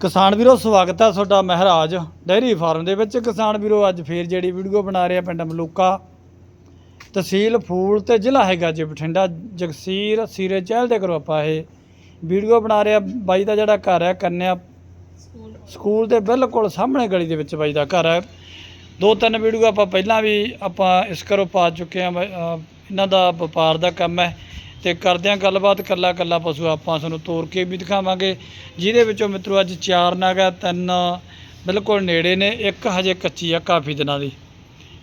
ਕਿਸਾਨ ਵੀਰੋ, ਸਵਾਗਤ ਹੈ ਤੁਹਾਡਾ ਮਹਾਰਾਜ ਡੈਰੀ ਫਾਰਮ ਦੇ ਵਿੱਚ। ਕਿਸਾਨ ਵੀਰੋ, ਅੱਜ ਫੇਰ ਜਿਹੜੀ ਵੀਡੀਓ ਬਣਾ ਰਿਹਾ ਪਿੰਡ ਮਲੂਕਾ। ਤਹਿਸੀਲ ਫੂਲ ਤੇ ਜ਼ਿਲ੍ਹਾ ਹੈਗਾ ਜੀ ਬਠਿੰਡਾ, ਜਗਸੀਰ ਸੀਰੇ ਚਹਿਲ ਦੇ ਘਰੋਂ ਆਪਾਂ ਇਹ ਵੀਡੀਓ ਬਣਾ ਰਹੇ ਆ। ਬਾਈ ਦਾ ਜਿਹੜਾ ਘਰ ਹੈ ਕੰਨਿਆ ਸਕੂਲ ਦੇ ਬਿਲਕੁਲ ਸਾਹਮਣੇ ਗਲੀ ਦੇ ਵਿੱਚ ਬਾਈ ਦਾ ਘਰ ਹੈ ਦੋ ਤਿੰਨ ਵੀਡੀਓ ਆਪਾਂ ਪਹਿਲਾਂ ਵੀ ਆਪਾਂ ਇਸ ਕਰੋ ਪਾ ਚੁੱਕੇ ਆ। ਇਹਨਾਂ ਦਾ ਵਪਾਰ ਦਾ ਕੰਮ ਹੈ। ਤੇ ਕਰਦੇ ਹਾਂ ਗੱਲਬਾਤ ਕੱਲਾ ਕੱਲਾ ਪਸ਼ੂ ਆਪਾਂ ਤੁਹਾਨੂੰ ਤੋਰ ਕੇ ਵੀ ਦਿਖਾਵਾਂਗੇ। ਜਿਹਦੇ ਵਿੱਚੋਂ ਮਿੱਤਰੋ ਅੱਜ ਚਾਰ ਨਗ ਹੈ ਤਿੰਨ ਬਿਲਕੁਲ ਨੇੜੇ ਨੇ, ਇੱਕ ਹਜੇ ਕੱਚੀ ਆ ਕਾਫੀ ਦਿਨਾਂ ਦੀ।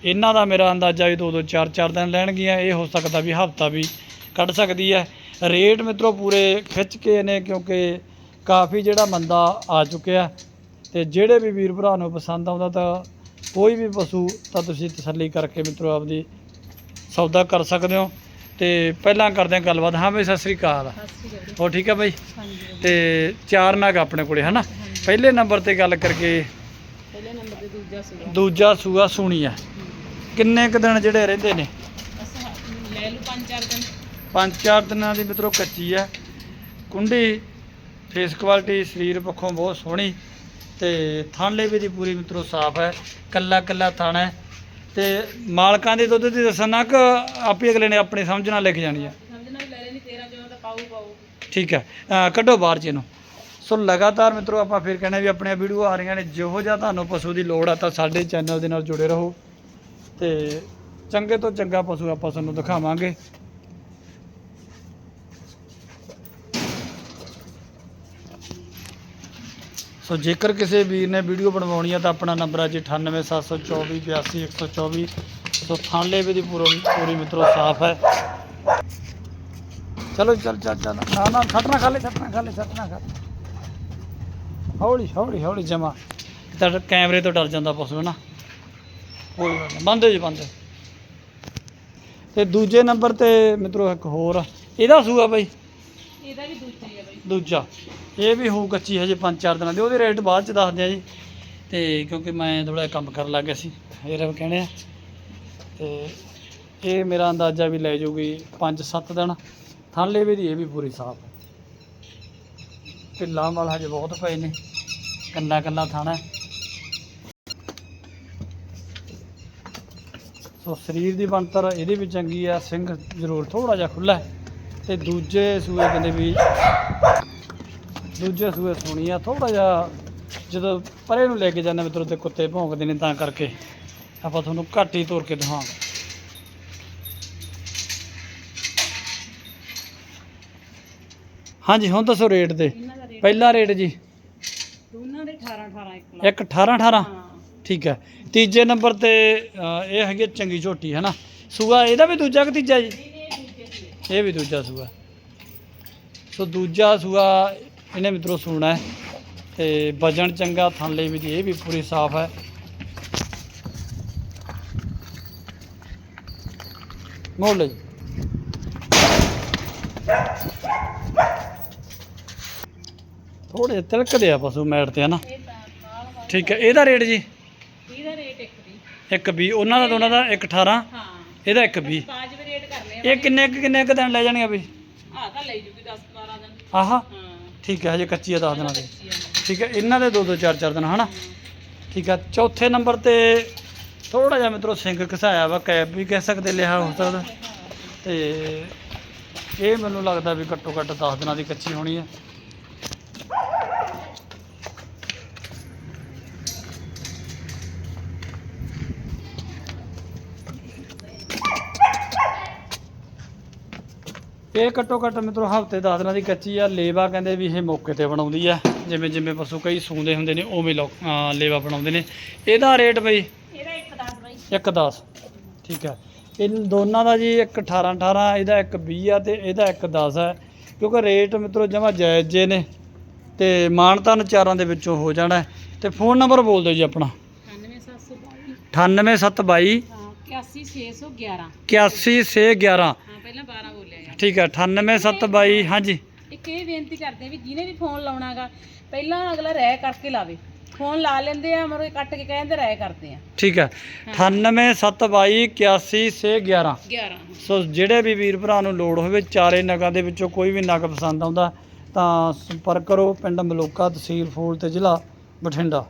ਇਹਨਾਂ ਦਾ ਮੇਰਾ ਅੰਦਾਜ਼ਾ ਵੀ ਦੋ ਦੋ, ਚਾਰ ਚਾਰ ਦਿਨ ਲੈਣਗੀਆਂ, ਇਹ ਹੋ ਸਕਦਾ ਵੀ ਹਫਤਾ ਵੀ ਕੱਢ ਸਕਦੀ ਹੈ। ਰੇਟ ਮਿੱਤਰੋ ਪੂਰੇ ਖਿੱਚ ਕੇ ਨੇ, ਕਿਉਂਕਿ ਕਾਫੀ ਜਿਹੜਾ ਮੰਦਾ ਆ ਚੁੱਕਿਆ। ਤੇ ਜਿਹੜੇ ਵੀ ਵੀਰ ਭਰਾ ਨੂੰ ਪਸੰਦ ਆਉਂਦਾ ਤਾਂ ਕੋਈ ਵੀ ਪਸ਼ੂ ਤਾਂ ਤੁਸੀਂ ਤਸੱਲੀ ਕਰਕੇ ਮਿੱਤਰੋ ਆਪਦੀ ਸੌਦਾ ਕਰ ਸਕਦੇ ਹੋ। ਤੇ ਪਹਿਲਾਂ ਕਰਦੇ ਹਾਂ ਗੱਲਬਾਤ। ਹਾਂ ਬਈ ਸਤਿ ਸ੍ਰੀ ਅਕਾਲ। ਹੋ ਠੀਕ ਹੈ ਬਾਈ? ਤੇ ਚਾਰ ਨਗ ਆਪਣੇ ਕੋਲੇ ਹਨਾ? ਪਹਿਲੇ ਨੰਬਰ ਤੇ ਗੱਲ ਕਰਕੇ ਪਹਿਲੇ ਨੰਬਰ ਤੇ ਦੂਜਾ ਸੀਗਾ ਦੂਜਾ ਸੂਆ ਸੁਣੀ ਹੈ ਕਿੰਨੇ ਕੁ ਦਿਨ ਜਿਹੜੇ ਰਹਿੰਦੇ ਨੇ? ਲੈ ਲੂ ਪੰਜ ਚਾਰ ਦਿਨ। ਪੰਜ ਚਾਰ ਦਿਨਾਂ ਦੀ ਮਿੱਤਰੋ ਕੱਚੀ ਹੈ ਕੁੰਡੀ ਫੇਸ ਕੁਆਲਿਟੀ ਸਰੀਰ ਪੱਖੋਂ ਬਹੁਤ ਸੋਹਣੀ ਤੇ ਥਣ ਲੇਵੇ ਦੀ ਪੂਰੀ ਮਿੱਤਰੋ ਸਾਫ਼ ਹੈ। ਕੱਲਾ ਕੱਲਾ ਥਣ ਹੈ। ਤੇ ਮਾਲਕਾਂ ਦੇ ਦੁੱਧ ਦੀ ਦੱਸਣਾ ਕਿ ਆਪੇ ਅਗਲੇ ਨੇ ਆਪਣੀ ਸਮਝ ਨਾਲ ਲਿਖ ਜਾਣੀ ਹੈ। ਸਮਝਣਾ ਵੀ ਲੈ ਲੈਣੀ 13 ਜਦੋਂ ਤਾਂ ਪਾਊ ਪਾਊ। ਠੀਕ ਹੈ। ਅਹ ਕੱਢੋ ਬਾਹਰ ਚ ਇਹਨੂੰ। ਸੋ ਲਗਾਤਾਰ ਮਿੱਤਰੋ ਆਪਾਂ ਫਿਰ ਕਹਿੰਦੇ ਵੀ ਆਪਣੀਆਂ ਵੀਡੀਓ ਆ ਰਹੀਆਂ ਨੇ। ਜਿਹੋ ਜਿਹਾ ਤੁਹਾਨੂੰ ਪਸ਼ੂ ਦੀ ਲੋੜ ਆ ਤਾਂ ਸਾਡੇ ਚੈਨਲ ਦੇ ਨਾਲ ਜੁੜੇ ਰਹੋ। ਤੇ ਚੰਗੇ ਤੋਂ ਚੰਗਾ ਪਸ਼ੂ ਆਪਾਂ ਤੁਹਾਨੂੰ ਦਿਖਾਵਾਂਗੇ। ਸੋ ਜੇਕਰ ਕਿਸੇ ਵੀਰ ਨੇ ਵੀਡੀਓ ਬਣਵਾਉਣੀ ਆ ਤਾਂ ਆਪਣਾ ਨੰਬਰ ਹੈ ਜੀ 9872482124 ਸੋ ਥਾਂਲੇ ਵੀ ਦੀ ਪੂਰੀ ਪੂਰੀ ਮਿੱਤਰੋ ਸਾਫ਼ ਹੈ। ਚਲੋ ਚੱਲ ਚੱਲ ਚੱਲ। ਨਾ ਨਾ ਛੱਟਣਾ ਖਾ ਲੈ ਛੱਟਣਾ ਖਾ ਲੈ ਛੱਟਣਾ ਖਾ ਹੌਲੀ ਹੌਲੀ ਹੌਲੀ ਜਮਾ। ਤਾਂ ਕੈਮਰੇ ਤੋਂ ਡਰ ਜਾਂਦਾ ਪਸ਼ੂ ਹੈ ਨਾ ਕੋਈ ਗੱਲ ਨਹੀਂ, ਬੰਦੇ ਜੀ, ਬੰਦੇ ਤੇ ਦੂਜੇ ਨੰਬਰ ਤੇ ਮਿੱਤਰੋ ਇੱਕ ਹੋਰ ਇਹਦਾ ਸੂਆ ਬਾਈ। ਇਹਦਾ ਵੀ ਦੂਜਾ ਹੀ ਆ ਬਾਈ। ਦੂਜਾ। ਇਹ ਵੀ ਹੋਊ ਕੱਚੀ ਹਜੇ 5-4 ਦਿਨਾਂ ਦੀ। ਉਹਦੇ ਰੇਟ ਬਾਅਦ ਚ ਦੱਸਦੇ ਆ ਜੀ। ਤੇ ਕਿਉਂਕਿ ਮੈਂ ਥੋੜਾ ਕੰਮ ਕਰਨ ਲੱਗ ਗਿਆ ਸੀ, ਇਹ ਰਬ ਕਹਿੰਦੇ ਆ। ਤੇ ਇਹ ਮੇਰਾ ਅੰਦਾਜ਼ਾ ਵੀ ਲੈ ਜਾਊਗੀ 5-7 ਦਿਨ। ਥਾਲੇ ਵੀ ਦੀ ਇਹ ਵੀ ਪੂਰੀ ਸਾਫ਼ ਹੈ ਢਿੱਲਾਂ ਵਾਲ ਹਜੇ ਬਹੁਤ ਪਏ ਨੇ। ਕੰਨਾ ਕੰਨਾ ਥਾਣਾ। ਸੋ ਸਰੀਰ ਦੀ ਬਣਤਰ ਇਹਦੀ ਵੀ ਚੰਗੀ ਆ। ਸਿੰਘ ਜ਼ਰੂਰ ਥੋੜਾ ਜਿਹਾ ਖੁੱਲਾ ਹੈ। ਤੇ ਦੂਜੇ ਸੂਏ ਕਹਿੰਦੇ ਵੀ ਦੂਜੇ ਸੂਏ ਸੁਣੀ ਆ ਥੋੜਾ ਜਿਹਾ ਜਦੋਂ ਪਰੇ ਨੂੰ ਲੈ ਕੇ ਜਾਂਦੇ ਮਿੱਤਰੋ ਤੇ ਕੁੱਤੇ ਭੌਂਕਦੇ ਨੇ ਤਾਂ ਕਰਕੇ। ਆਪਾਂ ਤੁਹਾਨੂੰ ਘੱਟ ਹੀ ਤੋਰ ਕੇ ਦਿਖਾਵਾਂਗੇ। ਹਾਂਜੀ ਹੁਣ ਦੱਸੋ ਰੇਟ ਇਹਨਾਂ ਦਾ ਰੇਟ ਪਹਿਲਾ ਰੇਟ ਜੀ। ਦੋਨਾਂ ਦੇ 18 18 ਇੱਕ ਲੱਖ। ਇੱਕ 18 18 ਹਾਂ। ਠੀਕ ਹੈ। ਤੀਜੇ ਨੰਬਰ ਤੇ ਅ, ਇਹ ਹੈਗੀ ਚੰਗੀ ਝੋਟੀ ਹੈ ਨਾ? ਸੂਆ ਇਹਦਾ ਵੀ ਦੂਜਾ ਕਿ ਤੀਜਾ ਜੀ? ਇਹ ਵੀ ਦੂਜਾ ਸੂਆ। ਸੋ ਦੂਜਾ ਸੂਆ ਇਹਨੇ ਮਿੱਤਰੋ ਸੂਣਾ ਹੈ ਤੇ ਵਜਣ ਚੰਗਾ ਥਣ ਲਈ ਵੀ ਦੀ ਇਹ ਵੀ ਪੂਰੀ ਸਾਫ਼ ਹੈ। ਮੋੜ ਲਈ ਥੋੜੇ ਤਿਲਕਦੇ ਆ ਪਸ਼ੂ ਮੈਟ ਤੇ ਹਨਾ? ਠੀਕ ਹੈ ਇਹਦਾ ਰੇਟ ਜੀ? ਇਹਦਾ ਰੇਟ ਇੱਕ ਦੀ ਇੱਕ 20 ਉਹਨਾਂ ਦਾ ਦੋਨਾਂ ਦਾ ਇੱਕ 18 ਹਾਂ। ਇਹਦਾ ਇੱਕ 20 ਪਾਜ ਵੀ ਰੇਟ ਕਰਨੇ ਆ ਇਹ ਕਿੰਨੇ ਕੁ- ਕਿੰਨੇ ਕੁ ਦਿਨ ਲੈ ਜਾਣਗੇ ਬਈ ਆ ਤਾਂ ਲੈ ਜੂਗੀ 10 12 ਦਿਨ। ਆਹਾ? ਹਾਂ। ਠੀਕ ਹੈ ਹਜੇ ਕੱਚੀ ਆ 10 ਦਿਨਾਂ ਦੀ। ਕੱਚੀ ਆ। ਠੀਕ ਹੈ ਇਹਨਾਂ ਦੇ ਦੋ ਦੋ ਚਾਰ ਚਾਰ ਦਿਨ ਹਨਾ? ਠੀਕ ਹੈ ਚੌਥੇ ਨੰਬਰ ਤੇ ਥੋੜਾ ਜਿਹਾ ਮਿੱਤਰੋ ਸਿੰਘ ਘਸਾਇਆ ਵਾ ਕੈਪ ਵੀ ਕਹਿ ਸਕਦੇ ਲਿਆ ਹੋ ਸਕਦਾ। ਤੇ ਇਹ ਮੈਨੂੰ ਲੱਗਦਾ ਵੀ ਘੱਟੋ ਘੱਟ 10 ਦਿਨਾਂ ਦੀ ਕੱਚੀ ਹੋਣੀ ਹੈ। ਇਹ ਘੱਟੋ ਘੱਟ ਮਿੱਤਰੋ ਹਫ਼ਤੇ 10 ਦਿਨਾਂ ਦੀ ਕੱਚੀ ਆ ਲੇਵਾ ਕਹਿੰਦੇ ਵੀ ਇਹ ਮੌਕੇ ਤੇ ਬਣਾਉਂਦੀ ਆ। ਜਿਵੇਂ ਜਿਵੇਂ ਪਸ਼ੂ ਕਈ ਸੂੰਦੇ ਹੁੰਦੇ ਨੇ ਉਵੇਂ ਲੇਵਾ ਬਣਾਉਂਦੇ ਨੇ। ਇਹਦਾ ਰੇਟ ਬਈ? ਇਹਦਾ ਇੱਕ 10 ਬਾਈ। ਇੱਕ 10 ਠੀਕ ਹੈ ਇਹ ਦੋਨਾਂ ਦਾ ਜੀ ਇੱਕ 18 18 ਇਹਦਾ ਇੱਕ 20 ਆ ਤੇ ਇਹਦਾ ਇੱਕ 10 ਹੈ ਕਿਉਂਕਿ ਰੇਟ ਮਿੱਤਰੋ ਜਮਾ ਜਾਇਜ਼ ਜੇ ਨੇ। ਤੇ ਮਾਨਤਾਨ ਚਾਰਾਂ ਦੇ ਵਿੱਚੋਂ ਹੋ ਜਾਣਾ। ਤੇ ਫੋਨ ਨੰਬਰ ਬੋਲ ਦਿਓ ਜੀ ਆਪਣਾ। 98722 98722 ਹਾਂ 81611 81611 ਹਾਂ ਪਹਿਲਾਂ 12 ਬੋਲਿਆ ਯਾਰ ਠੀਕ ਹੈ 98722 ਹਾਂਜੀ। ਇੱਕ ਇਹ ਬੇਨਤੀ ਕਰਦੇ ਵੀ ਜਿਹਨੇ ਵੀ ਫੋਨ ਲਾਉਣਾਗਾ ਪਹਿਲਾਂ ਅਗਲਾ ਰਹਿ ਕਰਕੇ ਲਾਵੇ। ਫੋਨ ਲਾ ਲੈਂਦੇ ਆ ਮਰੋ ਕੱਟ ਕੇ ਕਹਿੰਦੇ ਰਹਿ ਕਰਦੇ ਆ। ਠੀਕ ਹੈ। 98722 81611 11 ਸੋ ਜਿਹੜੇ ਵੀ ਵੀਰ ਭਰਾ ਨੂੰ ਲੋੜ ਹੋਵੇ ਚਾਰੇ ਨਗਾਂ ਦੇ ਵਿੱਚੋਂ ਕੋਈ ਵੀ ਨਗ ਪਸੰਦ ਆਉਂਦਾ ਤਾਂ ਸੰਪਰਕ ਕਰੋ ਪਿੰਡ ਮਲੋਕਾ ਤਹਿਸੀਲ ਫੂਲ ਤੇ ਜ਼ਿਲ੍ਹਾ ਬਠਿੰਡਾ।